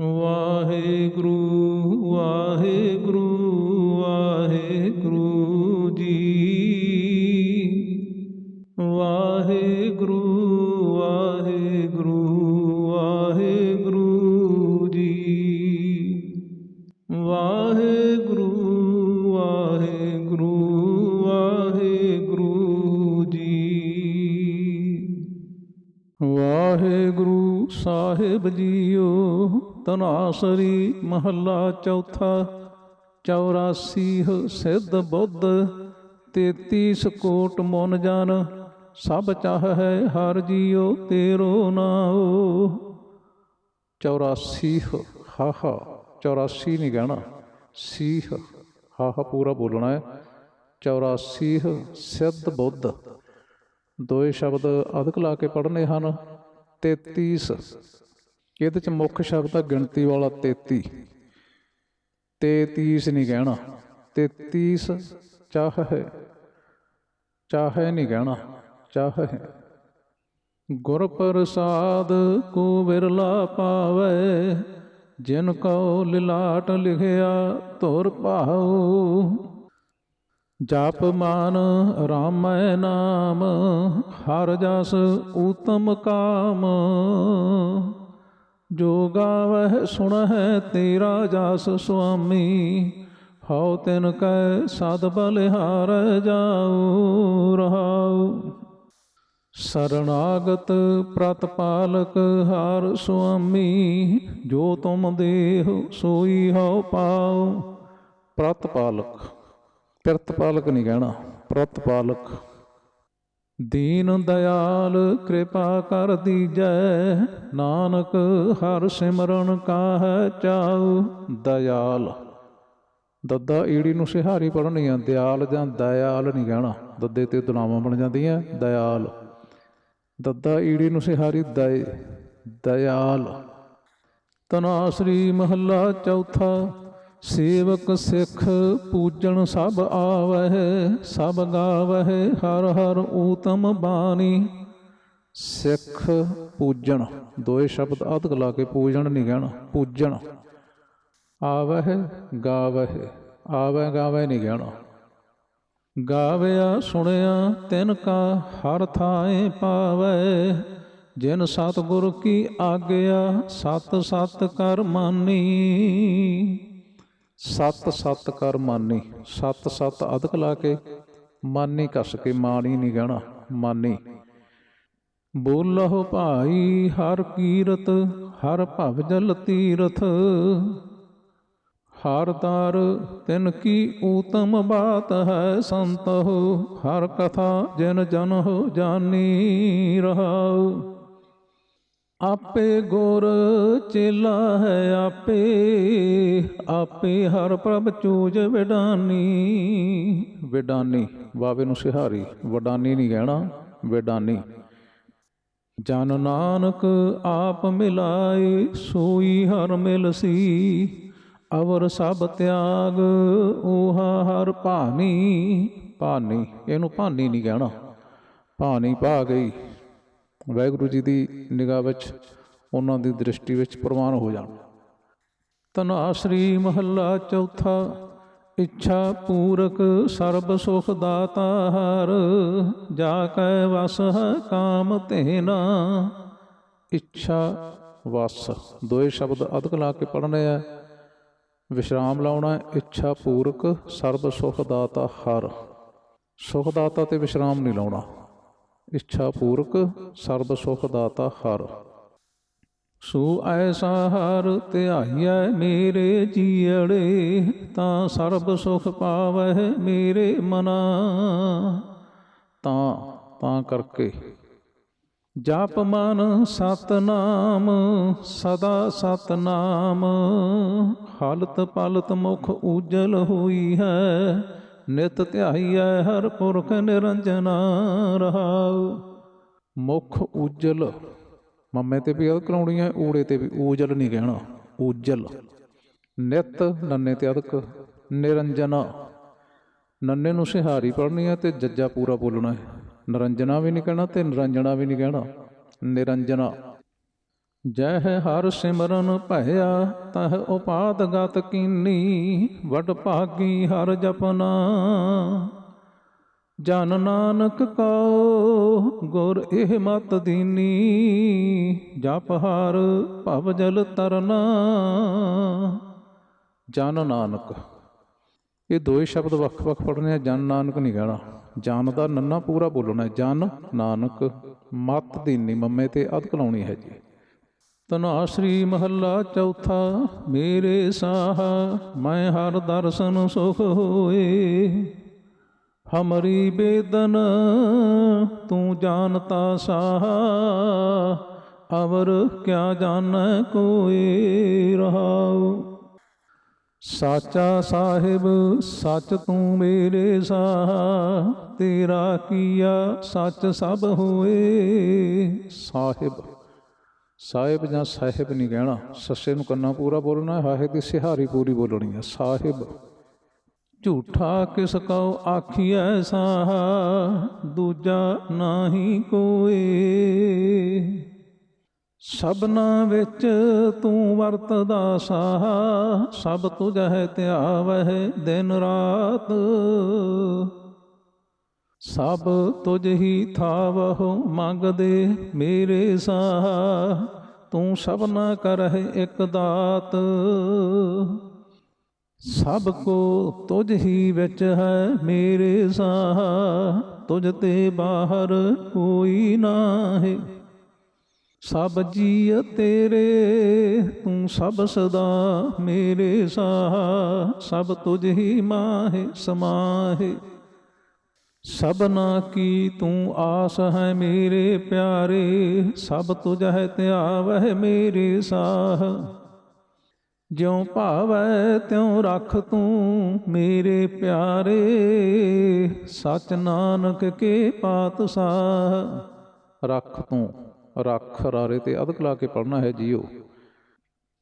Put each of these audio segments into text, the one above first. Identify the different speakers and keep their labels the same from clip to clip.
Speaker 1: ਵਾਹਿਗੁਰੂ ਵਾਹਿਗੁਰੂ। ਸਾਹਿਬ JIO ਤਨਾਸਰੀ ਮਹੱਲਾ ਚੌਥਾ 84 ਸਿੱਧ ਬੁੱਧ 33 ਕੋਟ ਮਨ ਜਨ, ਸਭ ਚਾਹ ਹੈ ਹਰ ਜੀਓ ਤੇਰੋ ਨਾਉ। 84 ਹਾ ਹਾ 84 ਨਹੀਂ ਕਹਿਣਾ ਸੀਹ ਹਾ ਹਾ ਪੂਰਾ ਬੋਲਣਾ ਹੈ। 84 ਸਿੱਧ ਬੁੱਧ, ਦੋਏ ਸ਼ਬਦ ਅਧਕ ਲਾ ਕੇ ਪੜ੍ਹਨੇ ਹਨ। 33 ਇਹਦੇ ਚ ਮੁੱਖ ਸ਼ਬਦ ਆ ਗਿਣਤੀ ਵਾਲਾ 33 33 ਨਹੀਂ ਕਹਿਣਾ। 33 ਚਾਹ ਹੈ। ਚਾਹੇ ਨਹੀਂ ਕਹਿਣਾ। ਚਾਹ ਹੈ। ਗੁਰ ਪ੍ਰਸਾਦ ਕੋ ਵਿਰਲਾ ਪਾਵੇ, ਜਿਨ ਕਉ ਲਿਲਾਟ ਲਿਖਿਆ ਤੁਰ ਭਾਉ। ਜਪ ਮਾਨ ਰਾਮੈ ਨਾਮ, ਹਰ ਜਸ ਊਤਮ ਕਾਮ। ਜੋ ਗਾਵਹਿ ਸੁਣਹਿ ਤੇਰਾ ਜਸ ਸੁਆਮੀ, ਹਉ ਤਿਨ ਕੈ ਸਦ ਬਲਿਹਾਰ ਜਾਉ ਰਹਾਉ ਸਰਣਾਗਤ ਪ੍ਰਤਪਾਲਕ ਹਾਰ ਸੁਆਮੀ, ਜੋ ਤੁਮ ਦੇਹ ਸੋਈ ਹਉ ਪਾਉ। ਪ੍ਰਤਪਾਲਕ ਪ੍ਰਤਪਾਲਕ ਨਹੀਂ ਕਹਿਣਾ ਪ੍ਰਤਪਾਲਕ ਦੀਨ ਦਇਆਲ ਕਿਰਪਾ ਕਰ ਦੀਜੈ, ਨਾਨਕ ਹਰ ਸਿਮਰਨ ਕਾਹੈ ਚਾਉ ਦਇਆਲ। ਦੱਦਾ ਈੜੀ ਨੂੰ ਸਿਹਾਰੀ ਪੜ੍ਹਨੀ ਆ ਦਿਆਲ ਜਾਂ ਦਇਆਲ ਨਹੀਂ ਕਹਿਣਾ, ਦੱਦੇ ਤੇ ਦੁਨਾਵਾਂ ਬਣ ਜਾਂਦੀਆਂ, ਦਇਆਲ। ਦੱਦਾ ਈੜੀ ਨੂੰ ਸਿਹਾਰੀ ਦਇ, ਦਇਆਲ। ਤਨਾਸਰੀ ਮਹੱਲਾ ਚੌਥਾ ਸੇਵਕ ਸਿੱਖ ਪੂਜਣ ਸਭ ਆਵਹਿ, ਸਭ ਗਾਵਹਿ, ਹਰ ਹਰ ਊਤਮ ਬਾਣੀ। ਸਿੱਖ ਪੂਜਣ, ਦੋਏ ਸ਼ਬਦ ਅਧਿਕ ਲਾ ਕੇ ਪੂਜਣ ਨਹੀਂ ਕਹਿਣਾ, ਪੂਜਣ। ਆਵਹਿ, ਗਾਵਹਿ ਆਵੈ ਗਾਵੈ ਨਹੀਂ ਕਹਿਣਾ। ਗਾਵਿਆ ਸੁਣਿਆ ਤਿਨ ਕਾ ਹਰ ਥਾਏ ਪਾਵੈ ਜਿਨ ਸਤਿਗੁਰ ਕੀ ਆਗਿਆ, ਸਤ ਸਤ ਕਰ ਮਾਨੀ। ਸਤ ਸਤ ਕਰ ਮਾਨੀ ਸਤ ਸਤ ਅਧਿਕ ਲਾ ਕੇ ਮਾਨੀ ਕੱਸ ਕੇ ਮਾਣੀ ਨਹੀਂ ਕਹਿਣਾ, ਮਾਨੀ। ਬੋਲਹੁ ਭਾਈ, ਹਰ ਕੀਰਤ, ਹਰ ਭਵ ਜਲ ਤੀਰਥ। ਹਰ ਦਰ ਤਿਨ ਕੀ ਊਤਮ ਬਾਤ ਹੈ ਸੰਤਹੁ। ਹਰ ਕਥਾ, ਜਿਨ ਜਨ ਹੋ ਜਾਨੀ ਰਹਾਉ। ਆਪੇ ਗੁਰ ਚੇਲਾ ਹੈ ਆਪੇ ਆਪੇ ਹਰ ਪ੍ਰਭ ਚੂਜ ਵਿਡਾਨੀ। ਵਿਡਾਨੀ ਬਾਵੇ ਨੂੰ ਸਿਹਾਰੀ, ਵਡਾਨੀ ਨਹੀਂ ਕਹਿਣਾ ਵਿਡਾਨੀ। ਜਨ ਨਾਨਕ ਆਪ ਮਿਲਾਏ, ਸੋਈ ਹਰ ਮਿਲਸੀ ਅਵਰ ਸਭ ਤਿਆਗ, ਓਹਾ ਹਰ ਭਾਨੀ। ਭਾਨੀ, ਇਹਨੂੰ ਭਾਨੀ ਨਹੀਂ ਕਹਿਣਾ ਭਾਨੀ ਪਾ ਗਈ। ਵਾਹਿਗੁਰੂ ਜੀ ਦੀ ਨਿਗਾਹ ਵਿੱਚ ਉਹਨਾਂ ਦੀ ਦ੍ਰਿਸ਼ਟੀ ਵਿੱਚ ਪ੍ਰਵਾਨ ਹੋ ਜਾਣ। ਤਨਾਸਰੀ ਮਹੱਲਾ ਚੌਥਾ, ਇੱਛਾ ਪੂਰਕ ਸਰਬ ਸੁਖ ਦਾਤਾ ਹਰ, ਜਾ ਕੈ ਵਸ ਹੈ ਕਾਮ ਤੇਨਾ ਇੱਛਾ ਵਸ, ਦੋਏ ਸ਼ਬਦ ਅਦਕ ਲਾ ਕੇ ਪੜ੍ਹਨੇ ਆ। ਵਿਸ਼ਰਾਮ ਲਾਉਣਾ, ਇੱਛਾ ਪੂਰਕ ਸਰਬ ਸੁਖ ਦਾਤਾ ਹਰ। ਸੁਖ ਦਾਤਾ ਤੇ ਵਿਸ਼ਰਾਮ ਨਹੀਂ ਲਾਉਣਾ। ਇੱਛਾ ਪੂਰਕ ਸਰਬ ਸੁਖ ਦਾਤਾ ਹਰ। ਸੋ ਐਸਾ ਹਰ ਧਿਆਈਐ ਮੇਰੇ ਜੀਅੜੇ, ਤਾਂ ਸਰਬ ਸੁਖ ਪਾਵਹਿ ਮੇਰੇ ਮਨਾ। ਤਾਂ ਤਾਂ ਕਰਕੇ। ਜਪ ਮਨ ਸਤਨਾਮ, ਸਦਾ ਸਤਨਾਮ। ਹਾਲਤ ਪਲਤ ਮੁਖ ਉਜਲ ਹੋਈ ਹੈ ਨਿਤ ਧਿਆਈਐ ਹਰ ਪੁਰਖ ਨਿਰੰਜਨਾ ਰਹਾਉ। ਮੁਖ ਉਜਲ। ਮੰਮੇ ਤੇ ਵੀ ਅਦ ਕਰਾਉਣੀ ਹੈ ਊੜੇ ਤੇ ਵੀ। ਉਜਲ ਨਹੀਂ ਕਹਿਣਾ। ਉਜਲ ਨਿਤ ਨੰਨੇ ਤੇ ਅਦਕ ਨਿਰੰਜਨਾ। ਨੰਨੇ ਨੂੰ ਸਿਹਾਰੀ ਪੜ੍ਹਨੀ ਹੈ ਤੇ ਜੱਜਾ ਪੂਰਾ ਬੋਲਣਾ ਹੈ ਨਰੰਜਨਾ ਵੀ ਨਹੀਂ ਕਹਿਣਾ ਤੇ ਨਿਰੰਜਨਾ ਵੀ ਨਹੀਂ ਕਹਿਣਾ। ਨਿਰੰਜਨਾ। ਜਹ ਹਰ ਸਿਮਰਨ ਭਇਆ, ਤਹ ਉਪਾਦ ਗਤ ਕੀਨੀ, ਵਡ ਭਾਗੀ ਹਰ ਜਪਨਾ। ਜਨ ਨਾਨਕ ਕਉ, ਗੁਰ ਇਹ ਮਤ ਦੀਨੀ, ਜਪ ਹਰ ਭਵ ਜਲ ਤਰਨਾ। ਜਨ ਨਾਨਕ। ਇਹ ਦੋਏ ਸ਼ਬਦ ਵੱਖ-ਵੱਖ ਪੜ੍ਹਨੇ ਆ, ਜਨ ਨਾਨਕ ਨਹੀਂ ਕਹਿਣਾ। ਜਨ ਦਾ ਨੰਨਾ ਪੂਰਾ ਬੋਲਣਾ ਜਨ ਨਾਨਕ, ਮਤ ਦੀਨੀ, ਮੰਮੇ ਤੇ ਅਧਕ ਲਾਉਣੀ ਹੈ ਜੀ। ਤਨਾਸਰੀ ਮਹੱਲਾ ਚੌਥਾ, ਮੇਰੇ ਸਾਹ, ਮੈਂ ਹਰ ਦਰਸ਼ਨ ਸੁਖ ਹੋਏ। ਹਮਰੀ ਬੇਦਨ, ਤੂੰ ਜਾਣਤਾ ਸਾਹ, ਅਵਰ ਕਿਆ ਜਾਣੈ ਕੋਈ ਰਹਾਉ। ਸਾਚਾ ਸਾਹਿਬ, ਸੱਚ ਤੂੰ ਮੇਰੇ ਸਾਹ, ਤੇਰਾ ਕੀਆ ਸੱਚ ਸਭ ਹੋਏ। ਸਾਹਿਬ ਸਾਹਿਬ ਜਾਂ ਸਾਹਿਬ ਨਹੀਂ ਕਹਿਣਾ। ਸੱਸੇ ਨੂੰ ਕੰਨਾ ਪੂਰਾ ਬੋਲਣਾ, ਹਾਹੇ ਦੀ ਸਿਹਾਰੀ ਪੂਰੀ ਬੋਲਣੀ ਹੈ ਸਾਹਿਬ, ਝੂਠਾ ਕਿਸ ਕਉ ਆਖੀਐ ਸਾਹ, ਦੂਜਾ ਨਾਹੀ ਕੋਈ ਸਭਨਾ ਵਿੱਚ ਤੂੰ ਵਰਤਦਾ ਸਾਹ, ਸਭ ਤੁਝ ਹੈ ਧਿਆਵਹਿ ਦਿਨ ਰਾਤ। ਸਭ ਤੁਝ ਹੀ ਥਾਵਹੁ ਮੰਗਦੇ ਮੇਰੇ ਸਾਹ, ਤੂੰ ਸਭਨਾ ਕਰਹਿ ਇਕ ਦਾਤ। ਸਭ ਕੋ ਤੁਝ ਹੀ ਵਿੱਚ ਹੈ ਮੇਰੇ ਸਾਹ, ਤੁਝ ਤੇ ਬਾਹਰ ਕੋਈ ਨਾਹੀ। ਸਭ ਜੀਅ ਤੇਰੇ, ਤੂੰ ਸਭ ਸਦਾ ਮੇਰੇ ਸਾਹ, ਸਭ ਤੁਝ ਹੀ ਮਾਹੇ ਸਮਾਹੇ। ਸਭਨਾ ਕੀ ਤੂੰ ਆਸ ਹੈ ਮੇਰੇ ਪਿਆਰੇ, ਸਭ ਤੁਝ ਹੈ ਧਿਆਵਹਿ ਮੇਰੇ ਸਾਹ। ਜਿਉ ਭਾਵੈ ਤਿਉ ਰੱਖ ਤੂੰ ਮੇਰੇ ਪਿਆਰੇ, ਸਚ ਨਾਨਕ ਕੇ ਪਾਤਸ਼ਾਹ ਰੱਖ ਤੂੰ, ਰੱਖ ਰਾਰੇ ਤੇ ਅਦਕ ਲਾ ਕੇ ਪੜਨਾ ਹੈ ਜੀਓ।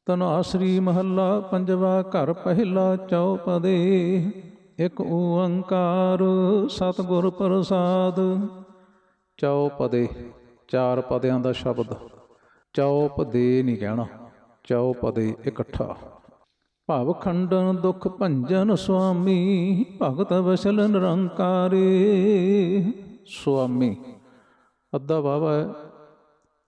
Speaker 1: ਤਨਾਸਰੀ ਮਹੱਲਾ ਪੰਜਵਾ ਘਰ ਪਹਿਲਾ ਚੌਪਦੇ। ਇੱਕ ਓੰਕਾਰ ਸਤਿਗੁਰ ਪ੍ਰਸਾਦ। ਚੌਪਦੇ ਚਾਰ ਪਦਿਆਂ ਦਾ ਸ਼ਬਦ। ਚੌਪਦੇ ਨਹੀਂ ਕਹਿਣਾ ਚੌਪਦੇ ਇਕੱਠਾ। ਭਵ ਖੰਡਨ ਦੁਖ ਭੰਜਨ ਸੁਆਮੀ, ਭਗਤ ਵਸਲ ਨਿਰੰਕਾਰੇ। ਸੁਆਮੀ, ਅੱਧਾ ਵਾਵਾ ਹੈ,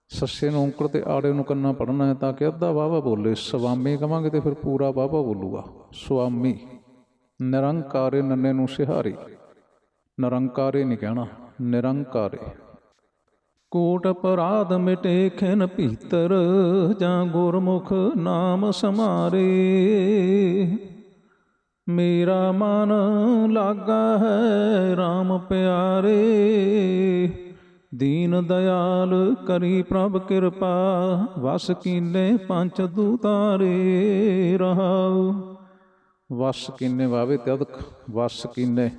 Speaker 1: ਸੱਸੇ ਨੂੰ ਔਂਕੜ ਤੇ ਆੜੇ ਨੂੰ ਕੰਨਾ ਪੜਨਾ ਹੈ ਤਾਂ ਕਿ ਅੱਧਾ ਵਾਵਾ ਬੋਲੇ। ਸੁਆਮੀ ਕਵਾਂਗੇ ਤੇ ਫਿਰ ਪੂਰਾ ਵਾਵਾ ਬੋਲੂਗਾ। ਸੁਆਮੀ। ਨਿਰੰਕਾਰੇ ਨੰਨੇ ਨੂੰ ਸਿਹਾਰੀ। ਨਿਰੰਕਾਰੇ ਨਹੀਂ ਕਹਿਣਾ, ਨਿਰੰਕਾਰੇ। ਕੋਟ ਅਪਰਾਧ ਮਿਟੇ ਖਿਨ ਭੀਤਰ, ਜਾਂ ਗੁਰਮੁਖ ਨਾਮ ਸਮਾਰੇ। ਮੇਰਾ ਮਨ ਲਾਗਾ ਹੈ RAM ਪਿਆਰੇ। ਦੀਨ ਦਿਆਲ ਕਰੀ ਪ੍ਰਭ ਕਿਰਪਾ, ਵਸ ਕੀਨੇ ਪੰਜ ਦੂਤਾਰੇ ਰਹਾਉ। ਵਸ ਕਿੰਨੇ ਵਾਵੇ ਤੇ ਅਦਕ ਵਸ ਕਿੰਨੇ।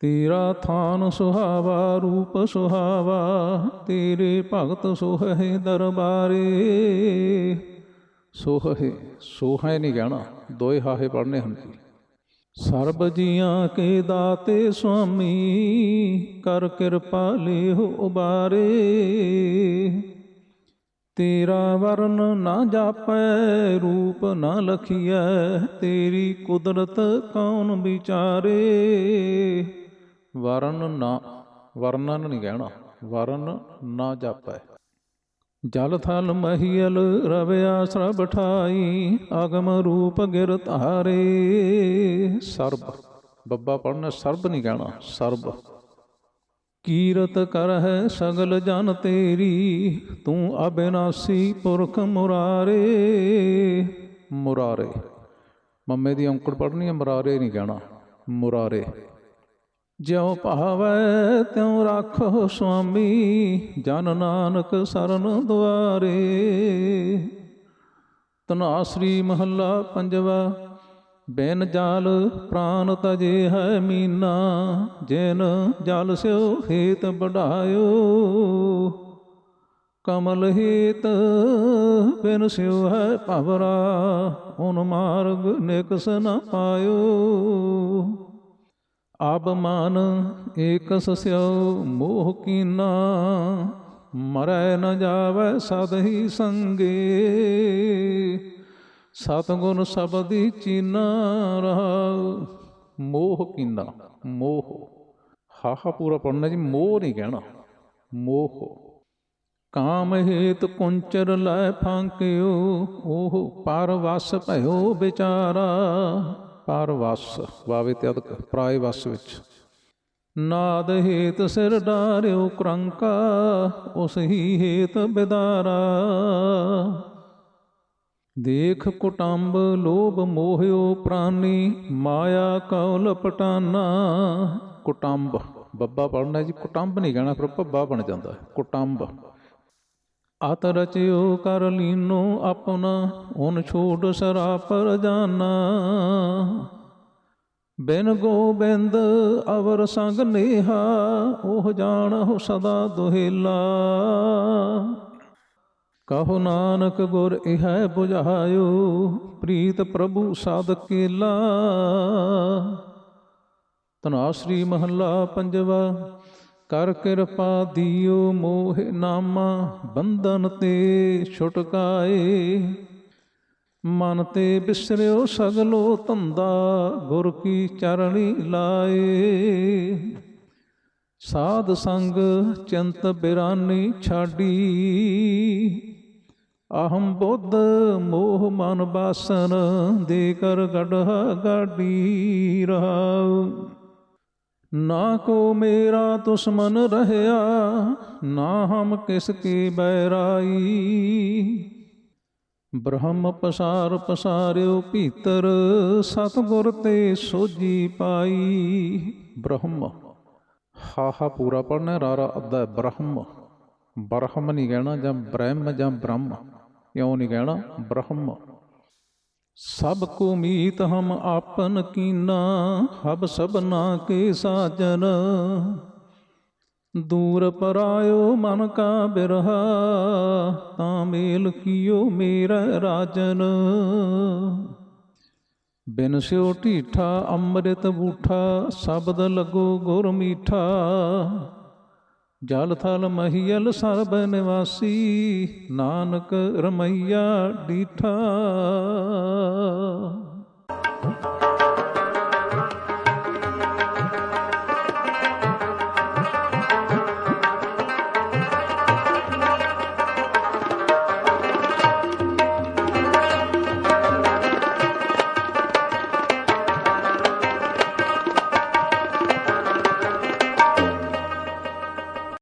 Speaker 1: ਤੇਰਾ ਥਾਨ ਸੁਹਾਵਾ, ਰੂਪ ਸੁਹਾਵਾ, ਤੇਰੇ ਭਗਤ ਸੋਹੇ ਦਰਬਾਰੇ। ਸੋਹੇ ਸੋਹੇ ਨਹੀਂ ਕਹਿਣਾ, ਦੋਏ ਹਾਹੇ ਪੜਨੇ ਹਨ ਜੀ ਸਰਬ ਜੀਆਂ ਕੇ ਦਾਤੇ ਸੁਆਮੀ, ਕਰ ਕਿਰਪਾ ਲਿਹੁ ਉਬਾਰੇ। ਤੇਰਾ ਵਰਨ ਨਾ ਜਾਪੈ, ਰੂਪ ਨਾ ਲਖੀਐ, ਤੇਰੀ ਕੁਦਰਤ ਕੌਣ ਵਿਚਾਰੇ? ਵਰਨ ਨਾ, ਵਰਣਨ ਨਹੀਂ ਕਹਿਣਾ ਵਰਨ ਨਾ ਜਾਪੈ। ਜਲ ਥਲ ਮਹੀਲ ਰਵਿਆ ਸਰਬ ਠਾਈ ਅਗਮ ਰੂਪ ਗਿਰ ਧਾਰੇ। ਸਰਬ, ਬੱਬਾ ਪੜਨਾ ਸਰਬ ਨਹੀਂ ਕਹਿਣਾ, ਸਰਬ। ਕੀਰਤ ਕਰ ਹੈ ਸਗਲ ਜਨ ਤੇਰੀ, ਤੂੰ ਅਬਿਨਾਸੀ ਪੁਰਖ ਮੁਰਾਰੇ। ਮੁਰਾਰੇ। ਮੰਮੇ ਦੀ ਔਂਕੜ ਪੜਨੀ ਹੈ, ਮੁਰਾਰੇ ਨਹੀਂ ਕਹਿਣਾ। ਮੁਰਾਰੇ। ਜਿਉ ਭਾਵੈ, ਤਿਉ ਰਾਖੋ ਸੁਆਮੀ, ਜਨ ਨਾਨਕ ਸਰਨ ਦੁਆਰੇ। ਤਨਾਸਰੀ ਮਹੱਲਾ ਪੰਜਵਾ ਬੈਨ ਜਾਲ ਪ੍ਰਾਨ ਤਜੇ ਹੈ ਮੀਨਾ, ਜੈਨ ਜਲ ਸਿਓ ਹੇਤ ਬਢਾਇਓ ਕਮਲ ਹੇਤ ਬਿਨ ਸਿਓ ਹੈ ਭਵਰਾ ਉਨ ਮਾਰਗ ਨਿਕਸ ਨ ਪਾਇਓ। ਆਬ ਮਾਨ ਏਕਸ ਸਿਓ ਮੋਹ ਕੀਨਾ, ਮਰੈ ਨ ਜਾਵੈ ਸਦ ਹੀ ਸੰਗੇ। ਸਤਗੁਰ ਸਬਦੀ ਚੀਨਾ ਰਹਾਉ ਮੋਹ ਕੀਨਾ, ਮੋਹ। ਹਾਹਾ ਪੂਰਾ ਪੜਨਾ ਜੀ, ਮੋਹ ਨਹੀਂ ਕਹਿਣਾ। ਮੋਹ। ਕਾਮ ਹੇਤ ਕੁੰਚਰ ਲੈ ਫਾਂਕਿਓ, ਉਹ ਪਰਵਸ ਭਇਓ ਵਿਚਾਰਾ। ਪਰਵਸ ਵਾਵੇ ਤੇ ਅਦਕ ਪ੍ਰਾਇ ਵਸ ਵਿੱਚ। ਨਾਦ ਹੇਤ ਸਿਰ ਡਾਰਿਓ ਕਰੰਕਾ, ਉਸ ਹੀ ਹੇਤ ਬਿਦਾਰਾ। ਦੇਖ ਕੁਟੰਬ ਲੋਭ ਮੋਹਿਓ ਪ੍ਰਾਨੀ, ਮਾਇਆ ਕਉ ਲਪਟਾਨਾ ਕੁਟੰਬ, ਬੱਬਾ ਪੜਨਾ ਜੀ, ਕੁਟੰਬ ਨਹੀਂ ਕਹਿਣਾ, ਫਿਰ ਭੱਬਾ ਬਣ ਜਾਂਦਾ ਹੈ, ਕੁਟੰਬ। ਆਤ ਰਚਿਓ ਕਰ ਲੀਨੋ ਆਪਣਾ, ਉਨ ਛੋੜ ਸਰਾਪਰ ਜਾਨਾ। ਬਿਨ ਗੋਬਿੰਦ ਅਵਰ ਸੰਗ ਨੇਹਾ, ਉਹ ਜਾਣਹੁ ਸਦਾ ਦੁਹੇਲਾ। ਕਹੋ ਨਾਨਕ ਗੁਰ ਇਹ 부ਝਾਇਓ ਪ੍ਰੀਤ ਪ੍ਰਭੂ ਸਾਧ ਕੇਲਾ। ਤਨਾਸਰੀ ਮਹੱਲਾ ਪੰਜਵਾ, ਕਰ ਕਿਰਪਾ ਦਿਓ ਮੋਹ ਨਾਮਾ, ਬੰਧਨ ਤੇ ਛੁਟਕਾਏ। ਮਨ ਤੇ ਬਿਸਰਿਓ ਸਗਲੋ ਧੰਦਾ, ਗੁਰ ਕੀ ਚਰਣੀ ਲਾਏ। ਸਾਧ ਸੰਗ ਚਿੰਤ ਬਿਰਾਨੀ ਛਾਡੀ। ਅਹੰ ਬੁੱਧ ਮੋਹ ਮਨ ਬਾਸਨ ਦੇ ਕਰ ਗੜਹਾ ਗਾਡੀ ਰਹਾਉ। ਨਾ ਕੋ ਮੇਰਾ ਦੁਸ਼ਮਨ ਰਹਿਆ, ਨਾ ਹਮ ਕਿਸ ਕੀ ਬੈਰਾਈ ਬ੍ਰਹਮ ਪਸਾਰ ਪਸਾਰਿਓ ਭੀਤਰ, ਸਤਗੁਰ ਤੇ ਸੋਜੀ ਪਾਈ। ਬ੍ਰਹਮ, ਹਾ ਹਾ ਪੂਰਾ ਪੜਨਾ ਰਾਰਾ ਅੱਧਾ ਬ੍ਰਹਮ। ਬ੍ਰਹਮ ਨਹੀਂ ਕਹਿਣਾ ਜਾਂ ਬ੍ਰਹਮ ਜਾਂ ਬ੍ਰਹਮ। ਕਿਉਂ ਨਹੀਂ ਕਹਿਣਾ? ਬ੍ਰਹਮ। ਸਭ ਕੋ ਮੀਤ ਹਮ ਆਪਨ ਕੀਨਾ, ਹਬ ਸਭਨਾ ਕੇ ਸਾਜਨ। ਦੂਰ ਪਰਾਇਓ ਮਨ ਕਾ ਬਿਰਹਾ, ਤਾਂ ਮੇਲ ਕੀਓ ਮੇਰਾ ਰਾਜਨ। ਬਿਨ ਸਿਓ ਢੀਠਾ, ਅੰਮ੍ਰਿਤ ਬੂਠਾ, ਸ਼ਬਦ ਲਗੋ ਗੁਰ ਮੀਠਾ। ਜਲ ਥਲ ਮਹੀਲ ਸਰਬ ਨਿਵਾਸੀ ਨਾਨਕ ਰਮਈਆ ਡੀਠਾ।